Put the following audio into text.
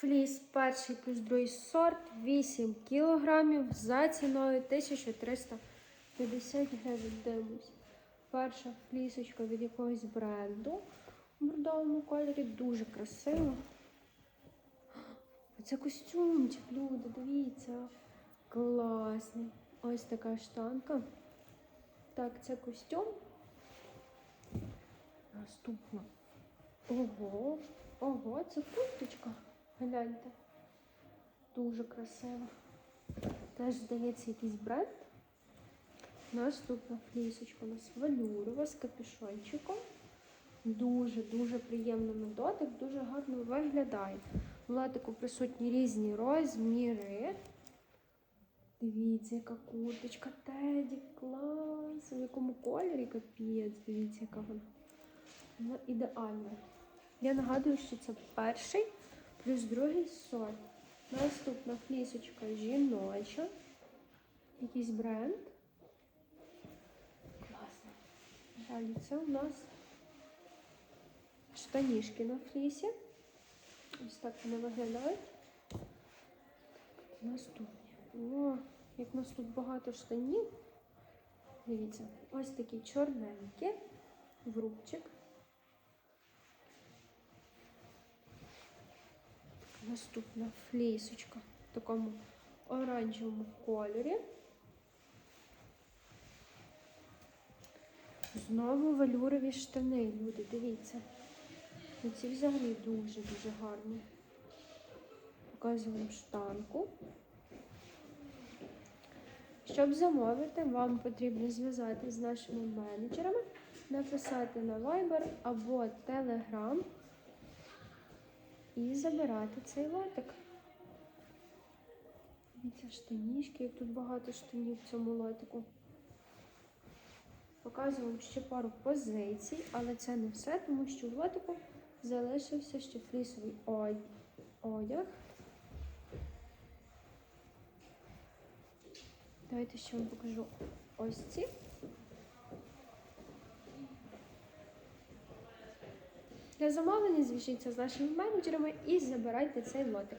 Фліс перший плюс другий сорт 8 кілограмів за ціною 1350 гривень. Дивимось. Перша флісочка від якогось бренду у бордовому кольорі. Дуже красиво. Це костюмчик, люди, дивіться. Класний. Ось така штанка. Так, це костюм. Наступно. Ого, ого, це курточка. Гляньте. Дуже красиво. Теж здається якийсь бренд. Наступна флісочка у нас велюрова з капюшончиком. Дуже-дуже приємно на дотик, дуже гарно виглядає. В латику присутні різні розміри. Дивіться, яка курточка, Теді, клас. В якому кольорі капець, дивіться, яка вона. Вона ідеальна. Я нагадую, що це перший плюс другий сорт. Наступна флісочка жіноча. Якийсь бренд. Класно. Далі це у нас штанішки на флісі. Ось так вони виглядають. Наступні. О, як у нас тут багато штанів. Дивіться, ось такі чорненькі, в рубчик. Наступна флісочка в такому оранжевому кольорі. Знову велюрові штани, люди, дивіться. Ну, Ці взагалі дуже-дуже гарні. Показуємо штанку. Щоб замовити, вам потрібно зв'язатися з нашими менеджерами, написати на Viber або Telegram і забирати цей лотик. Дивіться, штанішки, як тут багато штанів в цьому лотику. Показую ще пару позицій, але це не все, тому що в лотику залишився ще флісовий одяг. Давайте ще вам покажу ось ці. Для замовлення зв'яжіться з нашими менеджерами і забирайте цей лотик.